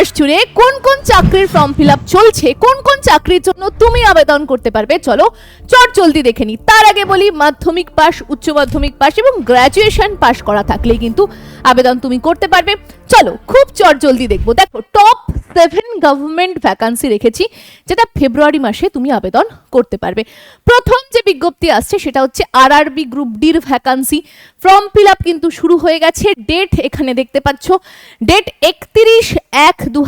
মাস জুড়ে কোন কোন চাকরির ফর্ম ফিল আপ চলছে, কোন কোন চাকরির জন্য তুমি আবেদন করতে পারবে, চলো চট জলদি দেখে নি তার আগে বলি, মাধ্যমিক পাস উচ্চ মাধ্যমিক পাস এবং গ্র্যাজুয়েশন পাস করা থাকলেই কিন্তু আবেদন তুমি করতে পারবে। চলো খুব চট জলদি দেখব। দেখো টপ সেভেন গভর্নমেন্ট ভ্যাকান্সি রেখেছি, যেটা ফেব্রুয়ারি মাসে তুমি আবেদন করতে পারবে। প্রথম যে বিজ্ঞপ্তি আসছে, সেটা হচ্ছে আরআরবি গ্রুপ ডির ভ্যাকান্সি ফর্ম ফিল আপ কিন্তু শুরু হয়ে গেছে ডেট এখানে দেখতে পাচ্ছ। ডেট একত্রিশ এক দু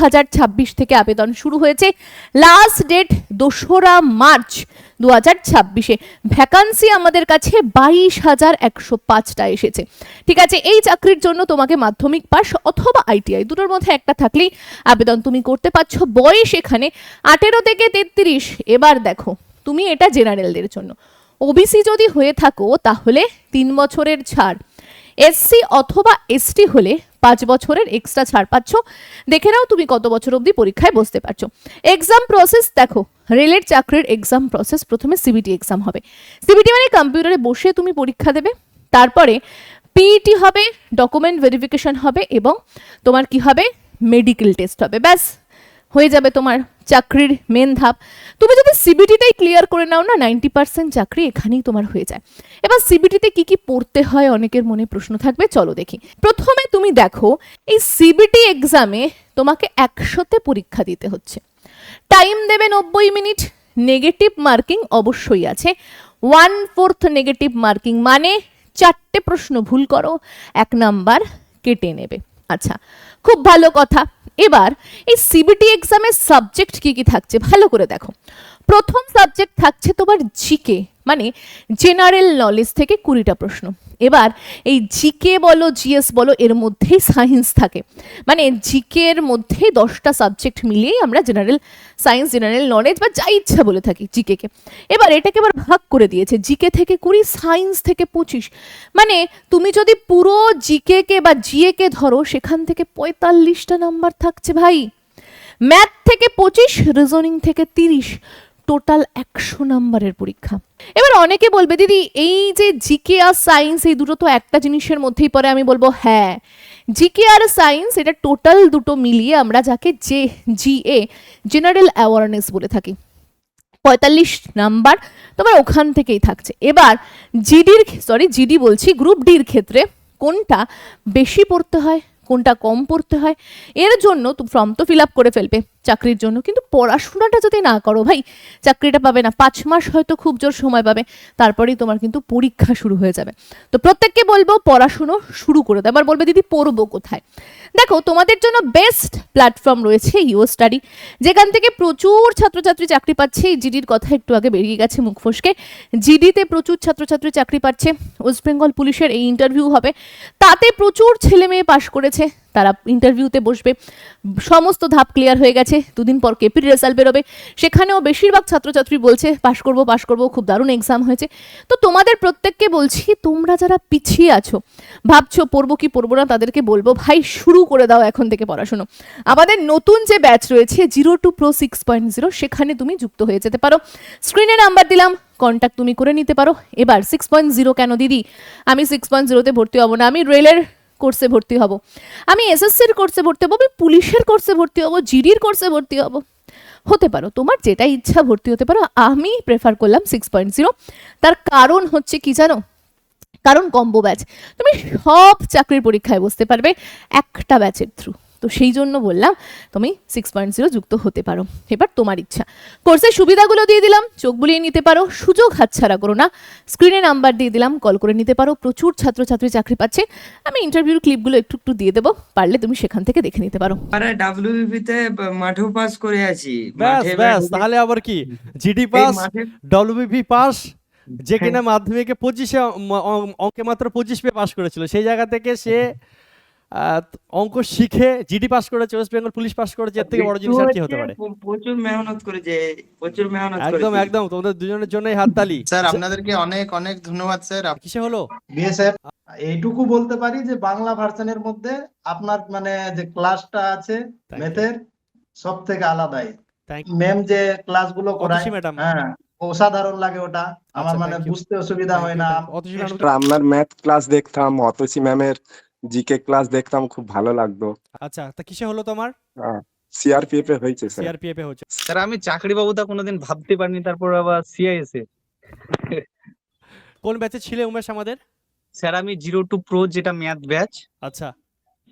থেকে আবেদন শুরু হয়েছে। লাস্ট ডেট দোসরা মার্চ দু হাজার ছাব্বিশে। ভ্যাকান্সি আমাদের কাছে বাইশ হাজার একশো পাঁচটা এসেছে। ঠিক আছে, এই চাকরির জন্য তোমাকে মাধ্যমিক পাস অথবা আইটিআই দুটোর মধ্যে একটা থাকলেই আবেদন তুমি করতে পারছ। বয়স এখানে আঠেরো থেকে তেত্রিশ। এবার দেখো, তুমি এটা জেনারেলদের জন্য। ওবিসি যদি হয়ে থাকো, তাহলে তিন বছরের ছাড়। এসসি অথবা এসটি হলে পাঁচ বছরের এক্সট্রা ছাড় পাচ্ছ। দেখে নাও তুমি কত বছর অবধি পরীক্ষায় বসতে পারছ। এক্সাম প্রসেস দেখো রেলের চাকরির এক্সাম প্রসেস প্রথমে সিবিটি এক্সাম হবে। সিবিটি মানে কম্পিউটারে বসে তুমি পরীক্ষা দেবে, তারপরে পিইটি হবে ডকুমেন্ট ভেরিফিকেশন হবে এবং তোমার কি হবে? মেডিকেল টেস্ট হবে। ব্যাস, হয়ে যাবে তোমার চাকরির মেন ধাপ। তুমি যদি সিবিটিটাই ক্লিয়ার করে নাও না নাইনটি পার্সেন্ট চাকরি এখানেই তোমার হয়ে যায়। এবার সিবিটিতে কি কি পড়তে হয় অনেকের মনে প্রশ্ন থাকবে, চলো দেখি। প্রথমে তুমি দেখো, এই সিবিটি এক্সামে তোমাকে একশোতে পরীক্ষা দিতে হচ্ছে। টাইম দেবে নব্বই মিনিট নেগেটিভ মার্কিং অবশ্যই আছে। ওয়ান ফোর্থ নেগেটিভ মার্কিং মানে চারটে প্রশ্ন ভুল করো, এক নাম্বার কেটে নেবে। আচ্ছা খুব ভালো কথা। এবার এই সিবিটি এক্সামের সাবজেক্ট কি কি থাকছে ভালো করে দেখো। প্রথম সাবজেক্ট থাকছে তোমার জিকে মানে জেনারেল নলেজ থেকে কুড়িটা প্রশ্ন। এবার এই জিকে বলো জিএস বলো, এর মধ্যেই সায়েন্স থাকে। মানে জিকে এর মধ্যেই দশটা সাবজেক্ট মিলিয়েই আমরা জেনারেল সায়েন্স জেনারেল নলেজ বা যা ইচ্ছা বলে থাকি জিকেকে এবার এটাকে এবার ভাগ করে দিয়েছে। জিকে থেকে কুড়ি সায়েন্স থেকে পঁচিশ। মানে তুমি যদি পুরো জিকে কে বা জিএ কে ধরো, সেখান থেকে পঁয়তাল্লিশটা নাম্বার থাকছে ভাই। ম্যাথ থেকে পঁচিশ রিজনিং থেকে তিরিশ। টোটাল একশো নাম্বারের পরীক্ষা। এবার অনেকে বলবে, দিদি, এই যে জিকে আর সায়েন্স এই দুটো তো একটা জিনিসের মধ্যেই পড়ে। আমি বলব হ্যাঁ জিকে আর সায়েন্স এটা টোটাল দুটো মিলিয়ে আমরা যাকে যে জিএ জেনারেল অ্যাওয়ারনেস বলে থাকি। পঁয়তাল্লিশ নাম্বার তোমার ওখান থেকেই থাকছে। এবার জিডির সরি জিডি বলছি গ্রুপ ডির ক্ষেত্রে কোনটা বেশি পড়তে হয়? কোনটা কম পড়তে হয়, এর জন্য ফর্ম তো ফিল আপ করে ফেলবে চাকরির জন্য। কিন্তু পড়াশোনাটা যদি না করো ভাই, চাকরিটা পাবে না, পাঁচ মাস হয়তো খুব জোর সময় পাবে, তারপরেই তোমার কিন্তু পরীক্ষা শুরু হয়ে যাবে। তো প্রত্যেককে বলব পড়াশুনো শুরু করে দাও। এবার বলবে, দিদি, পড়ব কোথায়? দেখো, তোমাদের জন্য বেস্ট প্ল্যাটফর্ম রয়েছে ইও স্টাডি যেখান থেকে প্রচুর ছাত্রছাত্রী চাকরি পাচ্ছে। জিডির কথা একটু আগে বেরিয়ে গেছে মুখ ফসকে। জিডিতে প্রচুর ছাত্রছাত্রী চাকরি পাচ্ছে। ওয়েস্ট বেঙ্গল পুলিশের এই ইন্টারভিউ হবে। তাতে প্রচুর ছেলে মেয়ে পাশ করেছে। তারা ইন্টারভিউতে বসবে। সমস্ত ধাপ ক্লিয়ার হয়ে গেছে, দুদিন পর কেপির রেজাল্ট বেরোবে। সেখানেও বেশিরভাগ ছাত্রছাত্রী বলছে, পাশ করব পাশ করব, খুব দারুণ এক্সাম হয়েছে। তো তোমাদের প্রত্যেককে বলছি, তোমরা যারা পিছিয়ে আছো, ভাবছ পড়ব কি পড়ব না, তাদেরকে বলব, ভাই, শুরু করে দাও এখন থেকে পড়াশুনো। আমাদের নতুন যে ব্যাচ রয়েছে zero to pro six point zero সেখানে তুমি যুক্ত হয়ে যেতে পারো। স্ক্রিনে নাম্বার দিলাম কন্ট্যাক্ট তুমি করে নিতে পারো। এবার সিক্স পয়েন্ট জিরো কেন দিদি? আমি সিক্স পয়েন্ট জিরোতে ভর্তি হব না, আমি রেলের কোর্সে ভর্তি হব। আমি এসএসসির কোর্সে ভর্তি হব, আমি পুলিশের কোর্সে ভর্তি হব জিডির কোর্সে ভর্তি হব। হতে পারো, তোমার যেটা ইচ্ছা ভর্তি হতে পারো, আমি প্রেফার করলাম সিক্স পয়েন্ট জিরো তার কারণ হচ্ছে কি জানো? কারণ কম্বো ব্যাচ তুমি সব চাকরির পরীক্ষায় বসতে পারবে একটা ব্যাচের থ্রু তো সেই জন্য বললাম তুমি সিক্স পয়েন্ট জিরো যুক্ত হতে পারো। এবার তোমার ইচ্ছা। কোর্সের সুবিধাগুলো দিয়ে দিলাম চোখ বুলিয়ে নিতে পারো সুযোগ হাতছাড়া করো না। স্ক্রিনে নাম্বার দিয়ে দিলাম কল করে নিতে পারো প্রচুর ছাত্রছাত্রী চাকরি পাচ্ছে। আমি ইন্টারভিউর ক্লিপগুলো একটু একটু দিয়ে দেবো পারলে তুমি সেখান থেকে দেখে নিতে পারো। আরে ডাব্লিউবিপি তে মাঠেও পাস করে আছি। ব্যাস ব্যাস তাহলে আবার কি? জিডি পাস মাঠে ডব্লিউবিপি পাস যে হ্যাঁ। কিনা মাধ্যমিকে পঁচিশে অঙ্কে মাত্র পঁচিশ পেয়ে পাস করেছিল। সেই জায়গা থেকে সে অঙ্ক শিখে জিডি পাস করেছে ওয়েস্ট বেঙ্গল পুলিশ পাস করেছে এর থেকে বড় জিনিস আর কি হতে পারে। প্রচুর মেহনত করেছে প্রচুর মেহনত একদম করেছে। একদম তোমাদের দুজনের জন্যই হাততালি। স্যার আপনাদেরকে অনেক অনেক ধন্যবাদ স্যার। কিসে হলো? বিএসএফ এইটুকু বলতে পারি যে বাংলা ভার্সনের মধ্যে আপনার মানে যে ক্লাসটা আছে. ম্যাথের সব থেকে আলাদাই। ম্যাম যে ক্লাসগুলো করায় হ্যাঁ অসাধারণ লাগে ওটা। আমার আচ্ছা, মানে বুঝতে অসুবিধা হয় না। আপনার ম্যাথ ক্লাস দেখতাম অতসী ম্যামের জিকে ক্লাস দেখতাম খুব ভালো লাগতো। আচ্ছা তা কিসে হলো তোমার? সিআরপিএফ এ হয়েছে স্যার সিআরপিএফ এ হয়েছে। স্যার আমি চাকরি বাবু তা কোনোদিন ভাবতে পারিনি তারপর আবার সিআইএস এ। কোন ব্যাচে ছিলে উমেশ আমাদের? স্যার আমি জিরো টু প্রো যেটা ম্যাথ ব্যাচ আচ্ছা।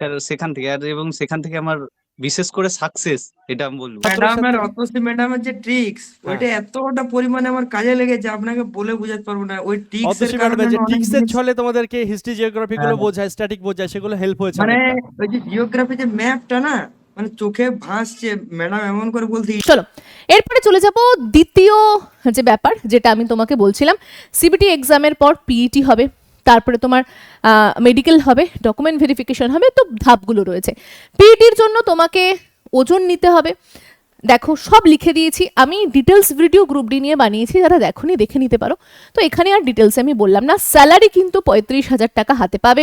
স্যার সেখান থেকে আর এবং সেখান থেকে আমার বিশেষ করে সাকসেস এটা আমি বলব ম্যাডামের অতসী ম্যাডামের যে ট্রিক্স হ্যাঁ। ওইটা এতটা পরিমাণে আমার কাজে লেগেছে আপনাকে বলে বোঝাতে পারব না ওই ট্রিক্স এর কারণে যে অনেক ছলে তোমাদেরকে হিস্ট্রি জিওগ্রাফি গুলো হ্যাঁ। বোঝায় স্ট্যাটিক বোঝায় সেগুলো হেল্প হয়েছে মানে ওই যে জিওগ্রাফি যে ম্যাপটা না মানে চোখে ভাসছে ম্যাডাম এমন করে বলতে চলো এরপরে চলে যাব দ্বিতীয় যে ব্যাপার যেটা আমি তোমাকে বলছিলাম সিবিটি এক্সামের পর পিইটি হবে তারপরে তোমার মেডিকেল হবে ডকুমেন্ট ভেরিফিকেশন হবে, তো ধাপগুলো রয়েছে। পিইটির জন্য তোমাকে ওজন নিতে হবে। দেখো, সব লিখে দিয়েছি। আমি ডিটেলস ভিডিও গ্রুপ ডি নিয়ে বানিয়েছি, যারা দেখোনি, দেখে নিতে পারো। তো এখানে আর ডিটেলস আমি বললাম না। স্যালারি কিন্তু পঁয়ত্রিশ হাজার টাকা হাতে পাবে।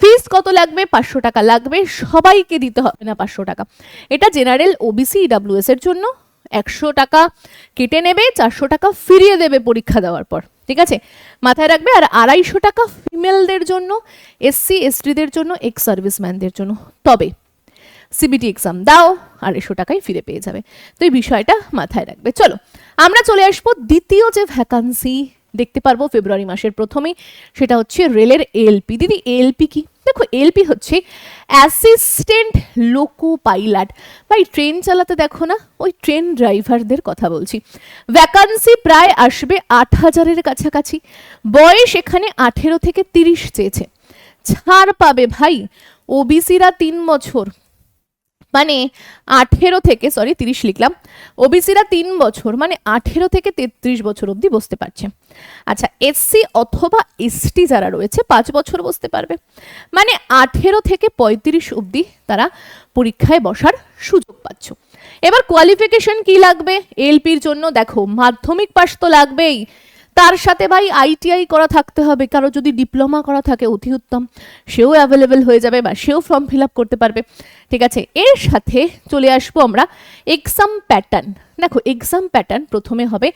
ফিস কত লাগবে? পাঁচশো টাকা লাগবে। সবাইকে দিতে হবে না পাঁচশো টাকা। এটা জেনারেল ওবিসি ইডাব্লিউএস এর জন্য। একশো টাকা কেটে নেবে, চারশো টাকা ফিরিয়ে দেবে পরীক্ষা দেওয়ার পর। ঠিক আছে? মাথায় রাখবে, আর আড়াইশো টাকা ফিমেলদের জন্য এসসি এসটিদের জন্য এক্স সার্ভিসম্যানদের জন্য। তবে সিবিটি এক্সাম দাও, আড়াইশো টাকায় ফিরে পেয়ে যাবে। তো এই বিষয়টা মাথায় রাখবে। চলো, আমরা চলে আসব দ্বিতীয় যে ভ্যাকান্সি দেখতে পারব ফেব্রুয়ারি মাসের প্রথমেই, সেটা হচ্ছে রেলের এলপি দিদি এলপি কি? দেখো এলপি হচ্ছে অ্যাসিস্ট্যান্ট লোকো পাইলট ভাই ট্রেন চালাতে দেখো না, ওই ট্রেন ড্রাইভারদের কথা বলছি। ভ্যাকান্সি প্রায় আসবে আট হাজারের কাছাকাছি। বয়স এখানে আঠেরো থেকে তিরিশ চেয়েছে। ছাড় পাবে ভাই ওবিসিরা তিন বছর। মানে আঠেরো থেকে সরি তিরিশ লিখলাম। ওবিসিরা তিন বছর মানে আঠেরো থেকে তেত্রিশ বছর অবধি বসতে পারছে। আচ্ছা এসসি অথবা এসটি যারা রয়েছে, পাঁচ বছর বসতে পারবে। মানে আঠেরো থেকে পঁয়ত্রিশ অবধি তারা পরীক্ষায় বসার সুযোগ পাচ্ছ। এবার কোয়ালিফিকেশন কি লাগবে? এলপির জন্য, দেখো, মাধ্যমিক পাশ তো লাগবেই। তার সাথে ভাই আইটিআই করা থাকতে হবে। কারও যদি ডিপ্লোমা করা থাকে অতি উত্তম, সেও অ্যাভেলেবেল হয়ে যাবে বা সেও ফর্ম ফিল আপ করতে পারবে। ঠিক আছে, এর সাথে চলে আসব আমরা এক্সাম প্যাটার্ন দেখো এক্সাম প্যাটার্ন প্রথমে হবে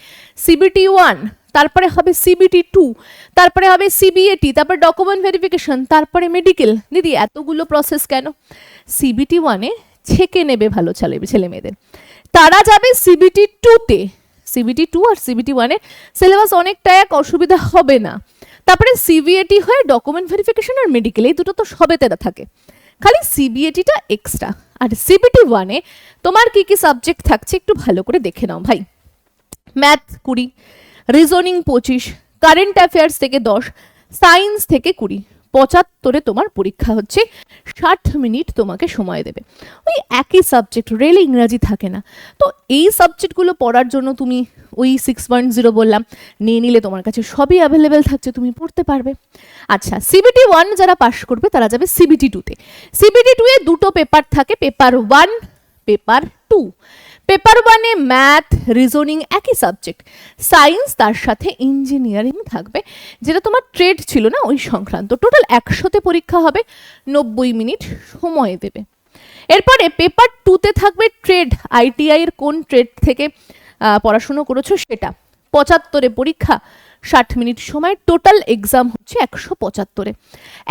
সিবিটি ওয়ান তারপরে হবে সিবিটি টু তারপরে হবে সিবিএটি তারপরে ডকুমেন্ট ভেরিফিকেশন তারপরে মেডিকেল দিদি, এতগুলো প্রসেস কেন? সিবিটি ওয়ানে ছেকে নেবে ভালো ছেলে ছেলে মেয়েদের তারা যাবে সিবিটি টুতে সিবিটি টু আর সিবিটি ওয়ানে সিলেবাস অনেকটা এক অসুবিধা হবে না। তারপরে সিবিএটি হয়ে ডকুমেন্ট ভেরিফিকেশন আর মেডিকেল এই দুটো তো সবে সবেতে থাকে। খালি সিবিএটিটা এক্সট্রা আর সিবিটি ওয়ানে তোমার কি কি সাবজেক্ট থাকছে একটু ভালো করে দেখে নাও ভাই। ম্যাথ কুড়ি রিজনিং পঁচিশ কারেন্ট অ্যাফেয়ার্স থেকে দশ সায়েন্স থেকে কুড়ি। পঁচাত্তরে তোমার পরীক্ষা হচ্ছে, ষাট মিনিট তোমাকে সময় দেবে। ওই একই সাবজেক্ট রেল ইংরাজি থাকে না। তো এই সাবজেক্টগুলো পড়ার জন্য তুমি ওই সিক্স পয়েন্ট জিরো বললাম, নিয়ে নিলে তোমার কাছে সবই অ্যাভেলেবেল থাকছে, তুমি পড়তে পারবে। আচ্ছা সিবিটি ওয়ান যারা পাশ করবে, তারা যাবে সিবিটি টুতে সিবিটি টু এ দুটো পেপার থাকে paper one paper two paper ওয়ানে ম্যাথ, রিজনিং একই সাবজেক্ট। সায়েন্স তার সাথে ইঞ্জিনিয়ারিং থাকবে, যেটা তোমার ট্রেড ছিল না ওই সংক্রান্ত। টোটাল একশোতে পরীক্ষা হবে, নব্বই মিনিট সময় দেবে। এরপরে পেপার টুতে থাকবে ট্রেড, আইটিআই এর কোন ট্রেড থেকে পড়াশুনো করেছ সেটা। পঁচাত্তরে পরীক্ষা, ষাট মিনিট সময়, টোটাল এক্সাম হচ্ছে একশো পঁচাত্তরে।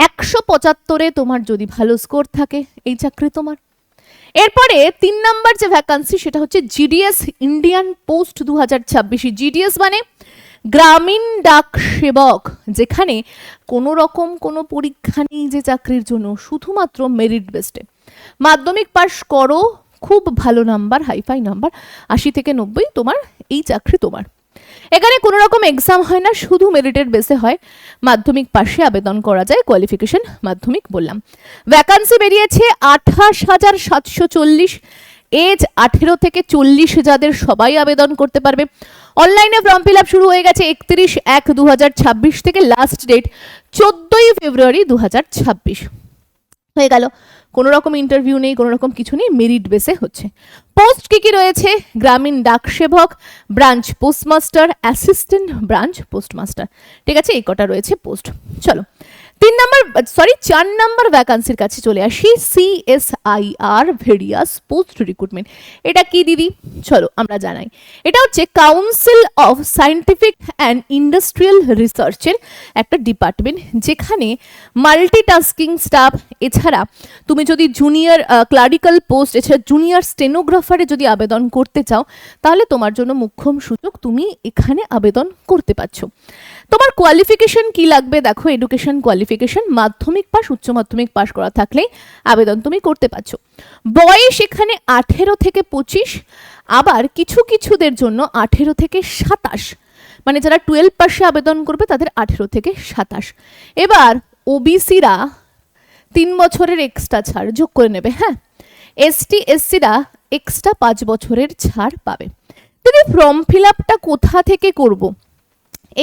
একশো পঁচাত্তরে তোমার যদি ভালো স্কোর থাকে, এই চাকরি তোমার। এরপরে তিন নাম্বার যে ভ্যাকান্সি সেটা হচ্ছে জিডিএস ইন্ডিয়ান পোস্ট দু হাজার ছাব্বিশে। জিডিএস মানে গ্রামীণ ডাক সেবক, যেখানে কোনো রকম কোনো পরীক্ষা নেই যে চাকরির জন্য, শুধুমাত্র মেরিট বেস্টে মাধ্যমিক পাশ করো, খুব ভালো নাম্বার হাইফাই নাম্বার আশি থেকে নব্বই, তোমার এই চাকরি তোমার। এখানে কোনো রকম এক্সাম হয় না, শুধু মেরিটের বেসে হয়। মাধ্যমিক পাশে আবেদন করা যায় কোয়ালিফিকেশন মাধ্যমিক বললাম। ভ্যাকান্সি বেরিয়েছে আঠাশ হাজার সাতশো চল্লিশ। এজ আঠেরো থেকে চল্লিশ যাদের সবাই আবেদন করতে পারবে। অনলাইনে ফর্ম ফিল আপ শুরু হয়ে গেছে একত্রিশ এক দু হাজার ছাব্বিশ থেকে লাস্ট ডেট চোদ্দোই ফেব্রুয়ারি দু হাজার ছাব্বিশ। হয়ে গেল। রকম ইন্টারভিউ নেই কোনো রকম কিছু নেই মেরিট বেসে হচ্ছে। পোস্ট কি কি রয়েছে? Gramin Dak Sevak branch postmaster assistant branch postmaster ঠিক আছে, এই কটা রয়েছে পোস্ট চলো তিন নাম্বার সরি চার নাম্বার ভ্যাকান্সির কাছে চলে আসি। সিএসআইআর ভেরিয়াস পোস্ট রিক্রুটমেন্ট এটা কি, দিদি? চলো, আমরা জানাই। এটা হচ্ছে council of scientific and industrial রিসার্চের একটা ডিপার্টমেন্ট যেখানে মাল্টিটাস্কিং স্টাফ এছাড়া তুমি যদি জুনিয়র ক্লারিক্যাল পোস্ট এছাড়া জুনিয়র স্টেনোগ্রাফারে যদি আবেদন করতে চাও, তাহলে তোমার জন্য মুখ্যম সুযোগ তুমি এখানে আবেদন করতে পারছ। তোমার কোয়ালিফিকেশন কি লাগবে? দেখো এডুকেশন কোয়ালিফিকেশন মাধ্যমিক পাস উচ্চ মাধ্যমিক পাস করা থাকলেই আবেদন তুমি করতে পারছ। বয়স এখানে আঠেরো থেকে পঁচিশ, আবার কিছু কিছুদের জন্য আঠেরো থেকে সাতাশ। মানে যারা টুয়েলভ পাসে আবেদন করবে, তাদের আঠেরো থেকে সাতাশ। এবার ওবিসিরা তিন বছরের এক্সট্রা ছাড় যোগ করে নেবে হ্যাঁ? এসটি এসসিরা এক্সট্রা পাঁচ বছরের ছাড় পাবে। দিদি ফর্ম ফিল আপটা কোথা থেকে করব?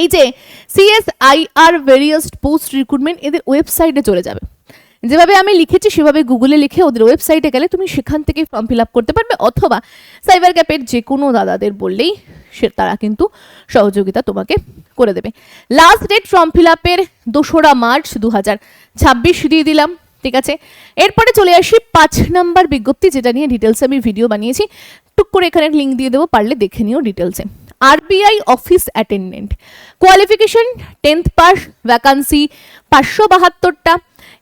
এই যে সিএসআইআর ভেরিয়াস পোস্ট রিক্রুটমেন্ট এদের ওয়েবসাইটে চলে যাবে। যেভাবে আমি লিখেছি সেভাবে গুগলে লিখে ওদের ওয়েবসাইটে গেলে তুমি সেখান থেকে ফর্ম ফিল আপ করতে পারবে, অথবা সাইবার ক্যাপের যে কোনো দাদাদের বললেই সে তারা কিন্তু সহযোগিতা তোমাকে করে দেবে। লাস্ট ডেট ফর্ম ফিল আপের দোসরা মার্চ দু হাজার ছাব্বিশ দিয়ে দিলাম, ঠিক আছে? এরপরে চলে আসি পাঁচ নাম্বার বিজ্ঞপ্তি, যেটা নিয়ে ডিটেলসে আমি ভিডিও বানিয়েছি। টুক করে এখানে লিঙ্ক দিয়ে দেবো, পারলে দেখে নিও ডিটেলসে RBI office attendant qualification tenth pass vacancy পাঁচশো বাহাত্তরটা।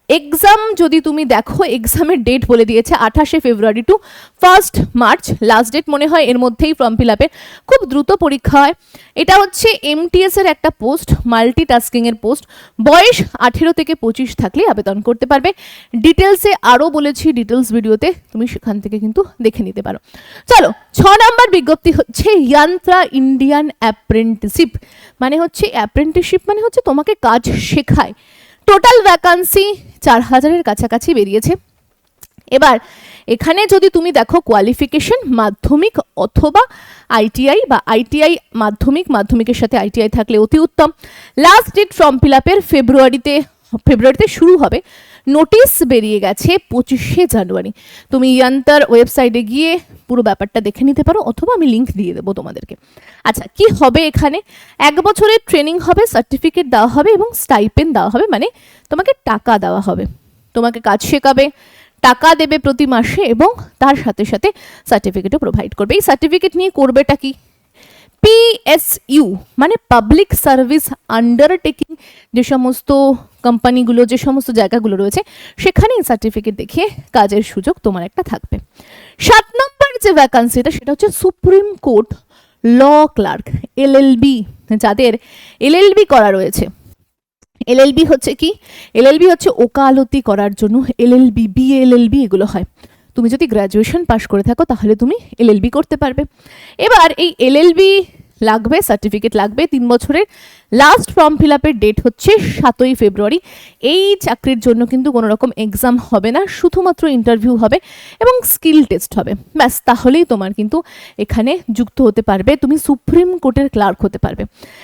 এক্সাম যদি তুমি দেখো এক্সামের ডেট বলে দিয়েছে আঠাশে February to first March last date মনে হয় এর মধ্যেই ফর্ম ফিল আপের খুব দ্রুত পরীক্ষা হয়। এটা হচ্ছে এমটিএস এর একটা পোস্ট মাল্টিটাস্কিং এর পোস্ট বয়স আঠেরো থেকে পঁচিশ থাকলে আবেদন করতে পারবে। ডিটেলসে আরও বলেছি ডিটেলস ভিডিওতে তুমি সেখান থেকে কিন্তু দেখে নিতে পারো। চলো, ছ নাম্বার বিজ্ঞপ্তি হচ্ছে ইয়ান্ত্রা ইন্ডিয়ান অ্যাপ্রেন্টিসিপ মানে হচ্ছে অ্যাপ্রেন্টিসিপ মানে হচ্ছে তোমাকে কাজ শেখায়। টোটাল ভ্যাকান্সি চার হাজারের কাছাকাছি বেরিয়েছে। এবার, এখানে যদি তুমি দেখো কোয়ালিফিকেশন মাধ্যমিক অথবা আইটিআই বা আইটিআই মাধ্যমিক, মাধ্যমিকের সাথে আইটিআই থাকলে অতি উত্তম। লাস্ট ডেট ফর্ম ফিল আপের ফেব্রুয়ারিতে ফেব্রুয়ারিতে শুরু হবে। নোটিশ বেরিয়ে গেছে পঁচিশে জানুয়ারি। তুমি ইয়ান্তার ওয়েবসাইটে গিয়ে পুরো ব্যাপারটা দেখে নিতে পারো, অথবা আমি লিঙ্ক দিয়ে দেবো তোমাদেরকে। আচ্ছা কি হবে এখানে? এক বছরের ট্রেনিং হবে সার্টিফিকেট দেওয়া হবে এবং স্টাইপেন দেওয়া হবে মানে তোমাকে টাকা দেওয়া হবে। তোমাকে কাজ শেখাবে, টাকা দেবে প্রতি মাসে এবং তার সাথে সাথে সার্টিফিকেটও প্রোভাইড করবে। এই সার্টিফিকেট নিয়ে করবেটা কি? পিএসইউ মানে পাবলিক সার্ভিস আন্ডারটেকিং যে সমস্ত কোম্পানিগুলো যে সমস্ত জায়গাগুলো রয়েছে, সেখানেই সার্টিফিকেট দেখিয়ে কাজের সুযোগ তোমার একটা থাকবে। সাত নম্বর যে ভ্যাকান্সিটা সেটা হচ্ছে supreme court law clerk LLB যাদের এলএলবি করা রয়েছে। এলএলবি হচ্ছে কি? এলএলবি হচ্ছে ওকালতি করার জন্য এলএলবি বিএলএলবি এগুলো হয়। তুমি যদি গ্র্যাজুয়েশন পাশ করে থাকো, তাহলে তুমি এলএলবি করতে পারবে। এবার এই এলএলবি লাগবে সার্টিফিকেট লাগবে, তিন বছরের। লাস্ট ফর্ম ফিল আপের ডেট হচ্ছে সাতই ফেব্রুয়ারি এই চাকরির জন্য কিন্তু কোনো রকম এক্সাম হবে না, শুধুমাত্র ইন্টারভিউ হবে এবং স্কিল টেস্ট হবে। ব্যাস, তাহলেই তোমার কিন্তু এখানে যুক্ত হতে পারবে, তুমি সুপ্রিম কোর্টের ক্লার্ক হতে পারবে।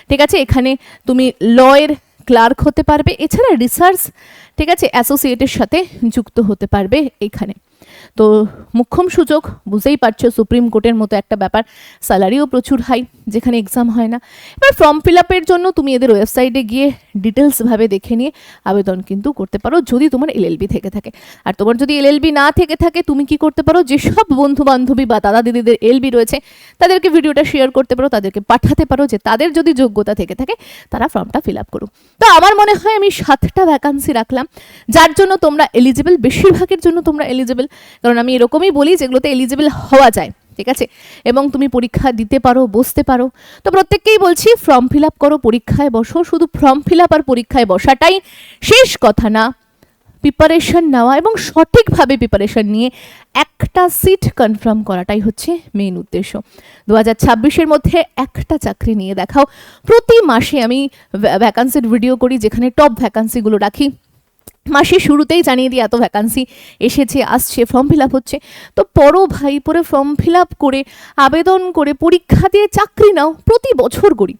ঠিক আছে, এখানে তুমি লয়ের ক্লার্ক হতে পারবে, এছাড়া রিসার্চ ঠিক আছে অ্যাসোসিয়েটের সাথে যুক্ত হতে পারবে এখানে। তো মুখ্যম সুযোগ বুঝতেই পারছ, সুপ্রিম কোর্টের মতো একটা ব্যাপার স্যালারিও প্রচুর হাই যেখানে এক্সাম হয় না। এবার ফর্ম ফিল আপের জন্য তুমি এদের ওয়েবসাইটে গিয়ে ডিটেলসভাবে দেখে নিয়ে আবেদন কিন্তু করতে পারো, যদি তোমার এলএলবি থেকে থাকে। আর তোমার যদি এলএলবি না থেকে থাকে, তুমি কি করতে পারো? যেসব বন্ধু বান্ধবী বা দাদা দিদিদের এলবি রয়েছে, তাদেরকে ভিডিওটা শেয়ার করতে পারো, তাদেরকে পাঠাতে পারো, যে তাদের যদি যোগ্যতা থেকে থাকে, তারা ফর্মটা ফিল আপ করুক। তো আমার মনে হয় আমি সাতটা ভ্যাকান্সি রাখলাম, যার জন্য তোমরা এলিজিবল বেশিরভাগের জন্য তোমরা এলিজিবল কারণ আমি এরকমই বলি যেগুলোতে এলিজিবল হওয়া যায়, ঠিক আছে? এবং তুমি পরীক্ষা দিতে পারো, বসতে পারো। তো প্রত্যেককেই বলছি ফর্ম ফিল আপ করো, পরীক্ষায় বসো। শুধু ফর্ম ফিল আপ আর পরীক্ষায় বসাটাই শেষ কথা না। প্রিপারেশন নেওয়া এবং সঠিকভাবে প্রিপারেশন নিয়ে একটা সিট কনফার্ম করাটাই হচ্ছে মেন উদ্দেশ্য। দু হাজার ছাব্বিশের মধ্যে একটা চাকরি নিয়ে দেখাও। প্রতি মাসে আমি ভ্যাকান্সির ভিডিও করি, যেখানে টপ ভ্যাকান্সিগুলো রাখি। মাসের শুরুতেই জানিয়ে দিই, এত ভ্যাকান্সি এসেছে, আসছে ফর্ম ফিল আপ হচ্ছে। তো পরো ভাই পরে ফর্ম ফিল আপ করে, আবেদন করে, পরীক্ষা দিয়ে চাকরি নাও, প্রতি বছর করি।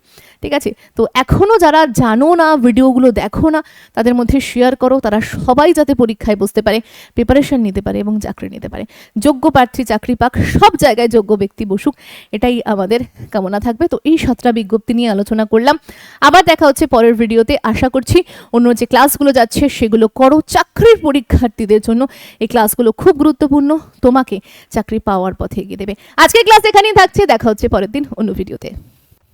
ঠিক আছে? তো এখনও যারা জানো না, ভিডিওগুলো দেখো না, তাদের মধ্যে শেয়ার করো, তারা সবাই যাতে পরীক্ষায় বসতে পারে প্রিপারেশন নিতে পারে এবং চাকরি নিতে পারে। যোগ্য প্রার্থী, চাকরি পাক, সব জায়গায় যোগ্য ব্যক্তি বসুক, এটাই আমাদের কামনা থাকবে। তো এই সাতটা বিজ্ঞপ্তি নিয়ে আলোচনা করলাম। আবার দেখা হচ্ছে পরের ভিডিওতে। আশা করছি অন্য যে ক্লাসগুলো যাচ্ছে, সেগুলো করো চাকরির পরীক্ষার্থীদের জন্য। এই ক্লাসগুলো খুব গুরুত্বপূর্ণ। তোমাকে চাকরি পাওয়ার পথে এগিয়ে দেবে। আজকের ক্লাস এখানেই থাকছে। দেখা হচ্ছে পরের দিন অন্য ভিডিওতে।